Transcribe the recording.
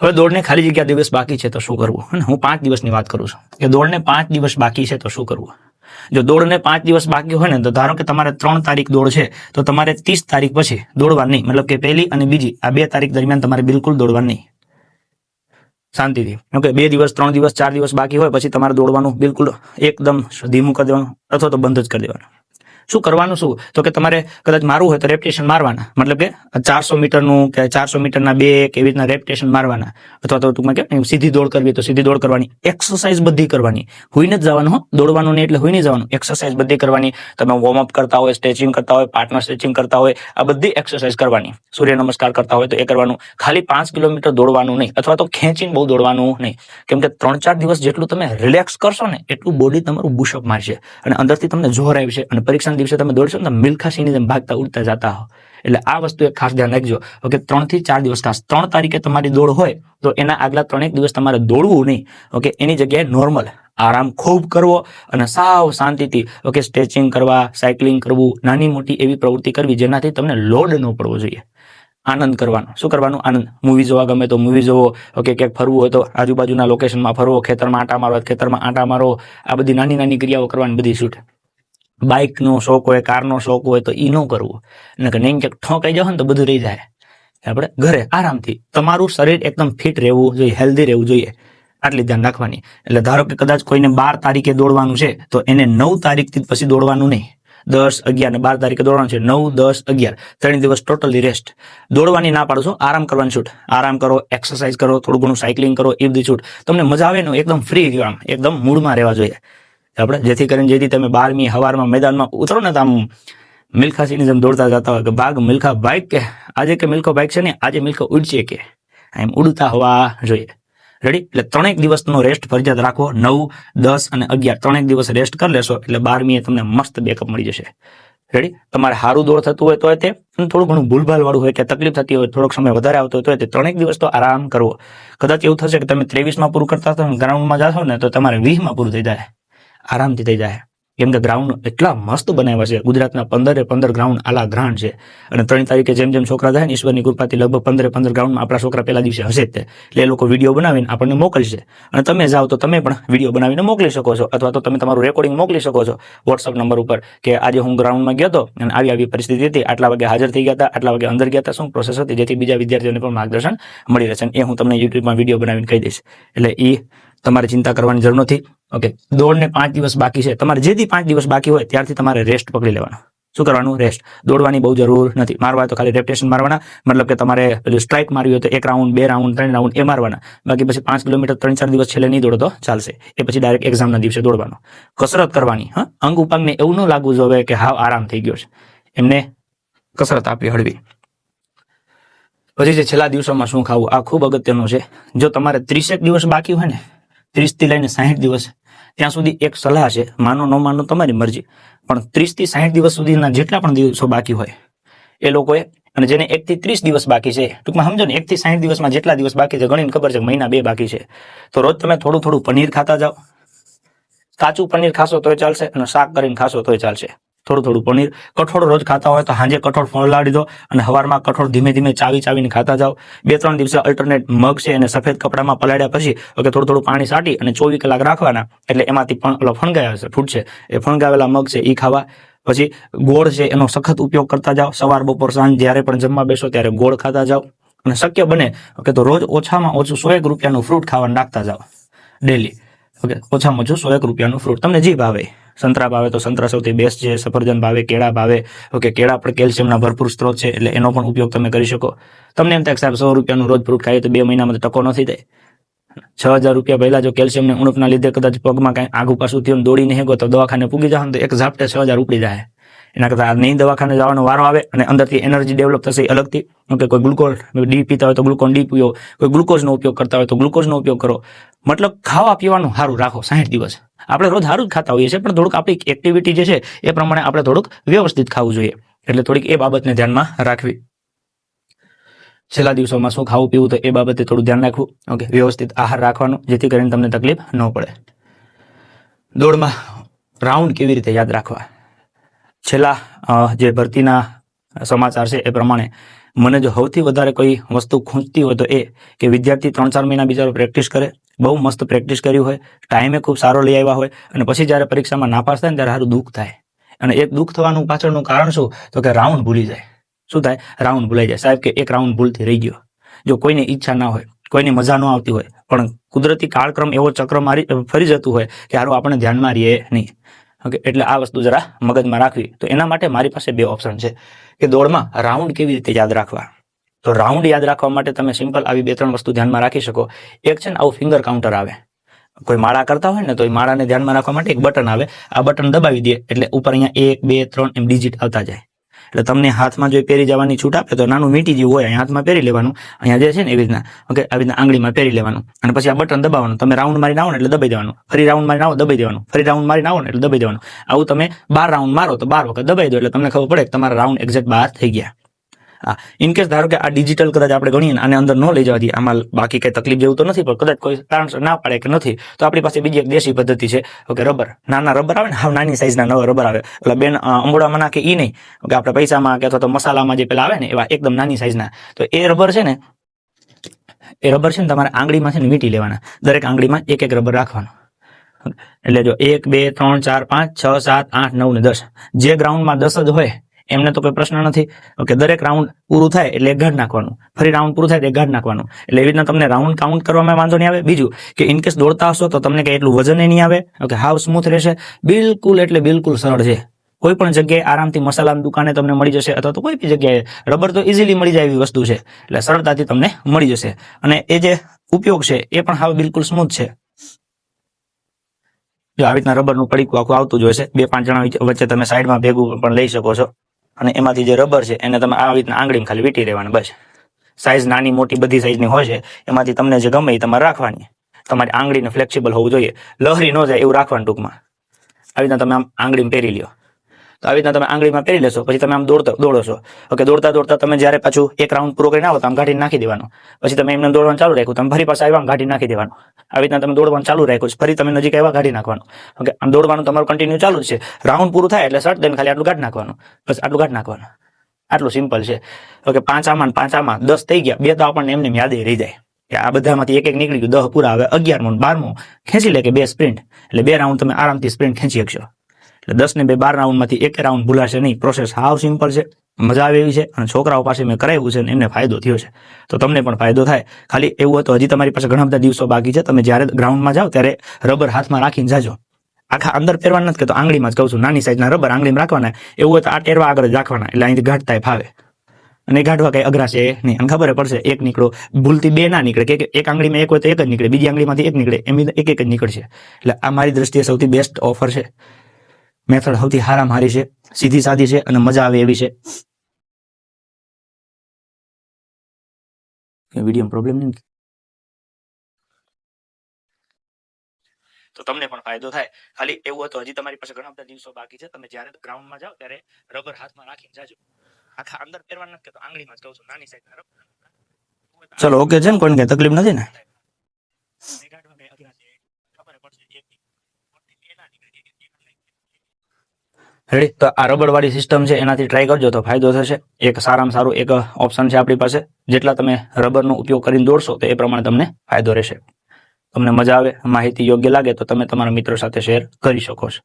હવે દોડને ખાલી જગ્યા દિવસ બાકી છે તો શું કરવું? અને હું પાંચ દિવસની વાત કરું છું કે દોડને પાંચ દિવસ બાકી છે તો શું કરવું? જો દોડને પાંચ દિવસ બાકી હોય ને, તો ધારો કે તમારે ત્રણ તારીખ દોડ છે, તો તમારે ત્રીસ તારીખ પછી દોડવા નહીં. મતલબ કે પહેલી અને બીજી, આ બે તારીખ દરમિયાન તમારે બિલકુલ દોડવા નહીં. શાંતિથી. ઓકે, બે દિવસ, ત્રણ દિવસ, ચાર દિવસ બાકી હોય, પછી તમારે દોડવાનું બિલકુલ એકદમ ધીમું કરી દેવાનું, અથવા તો બંધ જ કરી દેવાનું. શું કરવાનું શું? તો કે તમારે કદાચ મારવું હોય તો રેપ્ટેશન મારવાના. મતલબ કે ચારસો મીટરનું કે ચારસો મીટરના બે કે એવી રીતના રેપ્ટેશન મારવાના. અથવા તો ટૂંકમાં કે સીધી દોડ કરવી તો સીધી દોડ કરવાની. એક્સરસાઇઝ બધી કરવાની. હોઈને જ જવાનું હો. દોડવાનું નહીં એટલે હુઈને જવાનું. એક્સરસાઇઝ બધી કરવાની. તમે વોર્મઅપ કરતા હોય સ્ટ્રેચિંગ કરતા હોય પાર્ટનર સ્ટ્રેચિંગ કરતા હોય, આ બધી એક્સરસાઇઝ કરવાની. સૂર્ય નમસ્કાર કરતા હોય તો એ કરવાનું. ખાલી પાંચ કિલોમીટર દોડવાનું નહીં. અથવા તો ખેંચીને બહુ દોડવાનું નહીં. કેમ કે ત્રણ ચાર દિવસ જેટલું તમે રિલેક્સ કરશો ને, એટલું બોડી તમારું બુશઅપ મારશે. અને અંદરથી તમને જોર આવશે અને પરીક્ષાના દિવસે તમે દોડશો ને તો મિલ્ખા સિંહની જેમ ભાગતા ઉડતા જતા હો. એટલે આ વસ્તુ એક ખાસ ધ્યાન રાખજો. ઓકે ત્રણથી ચાર દિવસ ખાસ. ત્રણ તારીખે તમારી દોડ હોય તો એના આગલા ત્રણેક દિવસ તમારે દોડવું નહીં. ઓકે, એની જગ્યાએ નોર્મલ આરામ ખૂબ કરવો અને સાવ શાંતિથી, ઓકે, સ્ટ્રેચિંગ કરવા, સાયકલિંગ કરવું, નાની મોટી એવી પ્રવૃત્તિ કરવી જેનાથી તમને લોડ ન પડવો જોઈએ. આનંદ કરવાનો. શું કરવાનું? આનંદ. મૂવી જોવા ગમે તો મૂવી જોવો. ઓકે, ક્યાંક ફરવું હોય તો આજુબાજુના લોકેશનમાં ફરવો, ખેતરમાં આંટા મારો ખેતરમાં આંટા મારો આ બધી નાની નાની ક્રિયાઓ કરવાની બધી છૂટ. બાઇકનો શોખ હોય, કારનો શોખ હોય તો એ ન કરવું. અને કે નહીં ક્યાંક ઠોંકાઈ જાવ ને તો બધું રહી જાય. આપણે ઘરે આરામથી તમારું શરીર એકદમ ફિટ રહેવું જોઈએ, હેલ્ધી રહેવું જોઈએ. આટલી ધ્યાન રાખવાની. એટલે ધારો કે કદાચ કોઈને બાર તારીખે દોડવાનું છે, તો એને નવ તારીખથી પછી દોડવાનું નહીં. દસ, અગિયાર ને બાર તારીખે દોડવાનું છે. નવ, દસ, અગિયાર. ત્રણ દિવસ ટોટલી રેસ્ટ. દોડવાની ના પાડો છો, આરામ કરવાની છૂટ. આરામ કરો, એક્સરસાઇઝ કરો, થોડું ઘણું સાયકલિંગ કરો, એ બધી છૂટ. તમને મજા આવે ને, એકદમ ફ્રી આમ, એકદમ મૂડમાં રહેવા જોઈએ. આપણે જેથી કરીને જેથી તમે બારમી હવારમાં મેદાનમાં ઉતરો ને તો આમ મિલ્ખા સિંહની જેમ દોડતા જતા હોય કે ભાગ મિલ્ખા બાઇક કે આજે કે મિલ્ખો બાઇક છે ને, આજે મિલ્ખો ઉડશે કે? એમ ઉડતા હોવા જોઈએ. રેડી એટલે ત્રણેક દિવસનો રેસ્ટ ફરજિયાત રાખો. નવ, દસ અને અગિયાર. ત્રણેક દિવસ રેસ્ટ કરી લેશો એટલે બારમીએ તમને મસ્ત બેકઅપ મળી જશે. રેડી તમારે સારું દોડ થતું હોય તો તે, અને થોડું ઘણું ભૂલભાલ વાળું હોય કે તકલીફ થતી હોય, થોડોક સમય વધારે આવતો હોય તો તે ત્રણેક દિવસ તો આરામ કરવો. કદાચ એવું થશે કે તમે ત્રેવીસમાં પૂરું કરતા હતા ગ્રાઉન્ડમાં જાશો ને તો તમારે વીસમાં પૂરું થઈ જાય. આરામથી થઈ જાય. કેમ કે ગ્રાઉન્ડ એટલા મસ્ત બનાવ્યા છે. ગુજરાતના પંદરે પંદર ગ્રાઉન્ડ આલા ગ્રાન્ડ છે. અને ત્રણ તારીખે જેમ જેમ છોકરા થાય ને ઈશ્વરની કૃપાથી લગભગ પંદરે પંદર ગ્રાઉન્ડમાં આપણા છોકરા પહેલા દિવસે હશે તે. એટલે એ લોકો વીડિયો બનાવીને આપણને મોકલશે. અને તમે જાઓ તો તમે પણ વીડિયો બનાવીને મોકલી શકો છો. અથવા તો તમે તમારું રેકોર્ડિંગ મોકલી શકો છો વોટ્સઅપ નંબર ઉપર કે આજે હું ગ્રાઉન્ડમાં ગયો હતો અને આવી આવી પરિસ્થિતિ હતી. આટલા વાગે હાજર થઈ ગયા હતા, આટલા વાગે અંદર ગયા હતા. શું પ્રોસેસ હતી? જેથી બીજા વિદ્યાર્થીઓને પણ માર્ગદર્શન મળી રહેશે. એ હું તમને યુટ્યુબમાં વીડિયો બનાવીને કહી દઈશ. એટલે એ તમારે ચિંતા કરવાની જરૂર નથી. ઓકે દોડને પાંચ દિવસ બાકી છે. તમારે જે પાંચ દિવસ બાકી હોય ત્યારથી તમારે રેસ્ટ પકડી લેવાનો. શું કરવાનું? રેસ્ટ દોડવાની બહુ જરૂર નથી. મારવા તો ખાલી રેપ્ટેશન મારવાના. મતલબ કે તમારે સ્ટ્રાઇક મારવી હોય તો એક રાઉન્ડ બે રાઉન્ડ ત્રણ રાઉન્ડ એ મારવાના. બાકી પછી પાંચ કિલોમીટર ત્રણ ચાર દિવસ છેલ્લે નહીં દોડો તો ચાલશે. એ પછી ડાયરેક્ટ એક્ઝામના દિવસે દોડવાનો. કસરત કરવાની. હા? અંગ ઉપાંગને એવું ન લાગવું જોઈએ કે હાવ આરામ થઈ ગયો છે. એમને કસરત આપવી હળવી. પછી જે છેલ્લા દિવસોમાં શું ખાવું? આ ખૂબ અગત્યનું છે. જો તમારે ત્રીસેક દિવસ બાકી હોય ને, ત્રીસથી લઈને સાહીઠ દિવસ ત્યાં સુધી એક સલાહ છે, માનો ન માનો તમારી મરજી, પણ ત્રીસથી સાહીઠ દિવસ સુધીના જેટલા પણ દિવસો બાકી હોય, એ લોકોએ, અને જેને એક થી ત્રીસ દિવસ બાકી છે, ટૂંકમાં સમજો ને એક થી સાહીઠ દિવસમાં જેટલા દિવસ બાકી છે, ગણીને ખબર છે મહિના બે બાકી છે. તો રોજ તમે થોડું થોડું પનીર ખાતા જાઓ. કાચું પનીર ખાશો તોય ચાલશે, અને શાક કરીને ખાશો તોય ચાલશે. થોડું થોડું પનીર. કઠોળ રોજ ખાતા હોય તો સાંજે કઠોળ ફળલાડી દો અને હવારમાં કઠોળ ધીમે ધીમે ચાવી ચાવીને ખાતા જાઓ. બે ત્રણ દિવસે અલ્ટરનેટ મગ છે અને સફેદ કપડામાં પલાળ્યા પછી ઓકે થોડું થોડું પાણી સાટી અને ચોવીસ કલાક રાખવાના. એટલે એમાંથી પણ ફણગાયા છે ફૂટ છે. એ ફણગાવેલા મગ છે એ ખાવા. પછી ગોળ છે, એનો સખત ઉપયોગ કરતા જાઓ. સવાર, બપોર, સાંજ જ્યારે પણ જમવા બેસો ત્યારે ગોળ ખાતા જાઓ. અને શક્ય બને ઓકે તો રોજ ઓછામાં ઓછું સો એક રૂપિયાનું ફ્રૂટ ખાવાનું નાખતા જાઓ. ડેલી ઓકે ઓછામાં ઓછું સો એક રૂપિયાનું ફ્રૂટ. તમને જે ભાવે સંતરા ભાવે તો સંતરા સૌથી બેસ્ટ છે, સફરજન ભાવે, કેળા ભાવે. ઓકે કેળા પણ કેલ્શિયમના ભરપૂર સ્ત્રોત છે, એટલે એનો પણ ઉપયોગ તમે કરી શકો. તમને એમ થાય સાહેબ સો રૂપિયાનું રોજ ફ્રૂટ ખાઈએ તો બે મહિનામાં ટકો નથી થાય. છ હજાર રૂપિયા પહેલા જો કેલ્શિયમની ઉણપના લીધે કદાચ પગમાં કાંઈ આગુ પાછું થયું દોડી નહીં ગયો તો દવાખાને પૂગી જાવ તો એક ઝાપટે છ હજાર ઉપડી જાય. એના કરતાં નહીં દવાખાને જવાનો વારો આવે અને અંદરથી એનર્જી ડેવલપ થશે અલગથી. ઓકે કોઈ ગ્લુકોઝ ડી પીતા હોય તો ગ્લુકોન ડી પીઓ, કોઈ ગ્લુકોઝનો ઉપયોગ કરતા હોય તો ગ્લુકોઝનો ઉપયોગ કરો. મતલબ ખાવા પીવાનું સારું રાખો, સાઠ દિવસ. આપણે રોજ સારું જ ખાતા હોઈએ છીએ, પણ થોડુંક આપણી એક્ટિવિટી જે છે એ પ્રમાણે આપણે થોડુંક વ્યવસ્થિત ખાવું જોઈએ. એટલે થોડીક એ બાબતને ધ્યાનમાં રાખવી. છેલ્લા દિવસોમાં શું ખાવું પીવું તો એ બાબતે થોડું ધ્યાન રાખવું. ઓકે, વ્યવસ્થિત આહાર રાખવાનો, જેથી કરીને તમને તકલીફ ન પડે. દોડમાં રાઉન્ડ કેવી રીતે યાદ રાખવા? છેલ્લા જે ભરતીના સમાચાર છે એ પ્રમાણે મને જો સૌથી વધારે કોઈ વસ્તુ ખૂંચતી હોય તો એ કે વિદ્યાર્થી ત્રણ ચાર મહિના બિચારો પ્રેક્ટિસ કરે, બહુ મસ્ત પ્રેક્ટિસ કર્યું હોય ટાઈમે ખૂબ સારો લઈ આવ્યા હોય અને પછી જ્યારે પરીક્ષામાં નાપાસ થાય ને ત્યારે સારું દુઃખ થાય. અને એક દુઃખ થવાનું પાછળનું કારણ શું? તો કે રાઉન્ડ ભૂલી જાય. શું થાય? રાઉન્ડ ભૂલાઈ જાય. સાહેબ કે એક રાઉન્ડ ભૂલથી રહી ગયો. જો કોઈની ઈચ્છા ના હોય, કોઈની મજા ન આવતી હોય, પણ કુદરતી કાળક્રમ એવો ચક્ર મારી, ફરી જતું હોય કે હારું આપણે ધ્યાનમાં રહીએ નહીં. ઓકે, એટલે આ વસ્તુ જરા મગજમાં રાખવી. તો એના માટે મારી પાસે બે ઓપ્શન છે. કે દોડમાં રાઉન્ડ કેવી રીતે યાદ રાખવા? તો રાઉન્ડ યાદ રાખવા માટે તમે સિમ્પલ આવી બે ત્રણ વસ્તુ ધ્યાનમાં રાખી શકો. એક છે ને આવું ફિંગર કાઉન્ટર આવે. કોઈ માળા કરતા હોય ને તો એ માળાને ધ્યાનમાં રાખવા માટે એક બટન આવે. આ બટન દબાવી દે એટલે ઉપર અહીંયા એક, બે, ત્રણ એમ ડિજિટ આવતા જાય. એટલે તમને હાથમાં જો પહેરી જવાની છૂટ આપે તો નાનું મીટી જેવું હોય, અહીંયા હાથમાં પહેરી લેવાનું. અહીંયા જે છે ને એવી રીતના, ઓકે? આવી રીતના આંગળીમાં પહેરી લેવાનું. અને પછી આ બટન દબાવવાનું. તમે રાઉન્ડ મારીને આવો ને એટલે દબાઈ દેવાનું. ફરી રાઉન્ડ મારીને આવો, દબાઈ દેવાનું. ફરી રાઉન્ડ મારીને આવો ને એટલે દબાઈ દેવાનું. આવું તમે બાર રાઉન્ડ મારો તો બાર વખત દબાઈ દો એટલે તમને ખબર પડે કે તમારા રાઉન્ડ એક્ઝેક્ટ બાર થઈ ગયા. હા ઇનકેસ ધારો કે આ ડિજિટલ કદાચ આપણે ગણીએ આને અંદર ન લઈ જવાથી આમાં બાકી કંઈ તકલીફ જેવું તો નથી, પણ કદાચ કોઈ કારણસર ના પાડે કે નથી, તો આપણી પાસે બીજી એક દેશી પદ્ધતિ છે. Okay, rubber. નાના રબર આવે ને હાવ નાની સાઈઝના નવા રબર આવે. એટલે બેન અંબોડામાં નાખે એ નહીં. કે આપણે પૈસામાં કે અથવા તો મસાલામાં જે પેલા આવે ને, એવા એકદમ નાની સાઈઝના તો એ રબર છે ને, એ રબર છે ને તમારે આંગળીમાં છે ને વીંટી લેવાના. દરેક આંગળીમાં એક એક રબર રાખવાનો. એટલે જો એક, બે, ત્રણ, ચાર, પાંચ, છ, સાત, આઠ, નવ ને દસ. જે ગ્રાઉન્ડમાં દસ જ હોય એમને તો કોઈ પ્રશ્ન નથી. ઓકે, દરેક રાઉન્ડ પૂરું થાય એટલે એક નાખવાનું. ફરી રાઉન્ડ પૂરું થાય એટલે ગાઢ નાખવાનું. એટલે એવી રીતના તમને રાઉન્ડ કાઉન્ટ કરવામાં વાંધો નહીં આવે. બીજું કે ઇનકેસ દોડતા હશો તો તમને કંઈ એટલું વજન નહીં આવે. ઓકે, હાવ સ્મૂથ રહેશે. બિલકુલ એટલે બિલકુલ સરળ છે. કોઈ પણ જગ્યાએ આરામથી મસાલાની દુકાને તમને મળી જશે અથવા તો કોઈ બી જગ્યાએ રબર તો ઇઝીલી મળી જાય એવી વસ્તુ છે. એટલે સરળતાથી તમને મળી જશે. અને એ જે ઉપયોગ છે એ પણ હાવ બિલકુલ સ્મૂથ છે. આવી રીતના રબરનું પડીકું આખું આવતું જ હોય છે, બે પાંચ જણા વચ્ચે તમે સાઈડમાં ભેગું પણ લઈ શકો છો. અને એમાંથી જે રબર છે, એને તમે આવી રીતના આંગળીમાં ખાલી વીટી દેવાની, બસ. સાઇઝ નાની, મોટી, બધી સાઈઝની હોય છે. એમાંથી તમને જે ગમે એ તમારે રાખવાની. તમારી આંગળીને ફ્લેક્સિબલ હોવું જોઈએ. લહરી ન જાય એવું રાખવાનું ટૂંકમાં. આવી રીતના તમે આમ આંગળીમાં પહેરી લ્યો. તો આવી રીતના તમે આંગળીમાં પહેરી લેશો, પછી તમે આમ દોડતા દોડો છો ઓકે, દોડતા દોડતા તમે જ્યારે પાછું એક રાઉન્ડ પૂરો કરીને આવો, તો આમ ગાંઠીને નાખી દેવાનું. પછી તમે એમને દોડવાનું ચાલુ રાખ્યું, તમે ફરી પાછા આવ્યા આમ નાખી દેવાનું. આવી રીતના તમે દોડવાનું ચાલુ રાખ્યું ફરી તમે નજીક આવ્યા, ગાંઠી નાખવાનું. ઓકે, આમ દોડવાનું તમારું કન્ટિન્યુ ચાલુ છે. રાઉન્ડ પૂરું થાય એટલે શર્ટ દઈને ખાલી આટલું ગાંઠ નાખવાનું. બસ આટલું ગાંઠ નાખવાનું. આટલું સિમ્પલ છે. ઓકે, પાંચ આમાં પાંચ આમાં દસ થઈ ગયા, બે તો આપણને એમને એમ યાદે રહી જાય. કે આ બધામાંથી એક એક નીકળી ગયું. દહ પૂરા આવે અગિયારમો બારમો. ખેંચી લે કે બે સ્પ્રિન્ટ એટલે બે રાઉન્ડ તમે આરામથી સ્પ્રિન્ટ ખેંચી શકશો. એટલે દસ ને બે બાર રાઉન્ડમાંથી એક રાઉન્ડ ભૂલાશે નહીં. પ્રોસેસ હાવ સિમ્પલ છે. મજા આવે એવી છે. અને છોકરાઓ પાસે મેં કરાવ્યું છે ને એમને ફાયદો થયો છે. તો તમને પણ ફાયદો થાય. ખાલી એવું હતું હજી તમારી પાસે ઘણા બધા દિવસો બાકી છે. તમે જ્યારે ગ્રાઉન્ડમાં જાઓ ત્યારે રબર હાથમાં રાખીને જાજો. આખા અંદર પહેરવા નથી કહેતો, આંગળીમાં જ કહું છું. નાની સાઈઝના રબર આંગળીમાં રાખવાના. એવું હોય તો આ ટેરવા આગળ જ રાખવાના. એટલે અહીંથી ગાંઠતા ફાવે. અને ગાંઠવા કઈ અઘરા છે નહીં. અને ખબર પડશે. એક નીકળો. ભૂલથી બે ના નીકળે. કે એક આંગળીમાં એક હોય તો એક જ નીકળે. બીજી આંગળીમાંથી એક નીકળે. એમ એક એક જ નીકળશે. એટલે આ મારી દ્રષ્ટિએ સૌથી બેસ્ટ ઓફર છે. મેથડ સૌથી હારામ હારી છે સીધી સાદી છે અને મજા આવે એવી છે. વીડિયો પ્રોબ્લેમ નહીં? તો તમને પણ ફાયદો થાય. ખાલી એવું હતું હજી તમારી પાસે ઘણા બધા દિવસો બાકી છે. તમે જ્યારે ગ્રાઉન્ડમાં જાઓ ત્યારે રબર હાથમાં રાખીને જાજો. આખા અંદર પહેરવાનું નથી તો આંગળીમાં જ કહું છું નાની રબર ચલો ઓકે છે ને કોઈને તકલીફ નથી ને? રેડી તો આ રબર વાળી સિસ્ટમ છે, એનાથી ટ્રાય કરજો તો ફાયદો થશે. એક સારામાં સારું એક ઓપ્શન છે આપણી પાસે. જેટલા તમે રબરનો ઉપયોગ કરીને દોડશો, તો એ પ્રમાણે તમને ફાયદો રહેશે. તમને મજા આવે, માહિતી યોગ્ય લાગે, તો તમે તમારા મિત્રો સાથે શેર કરી શકો છો.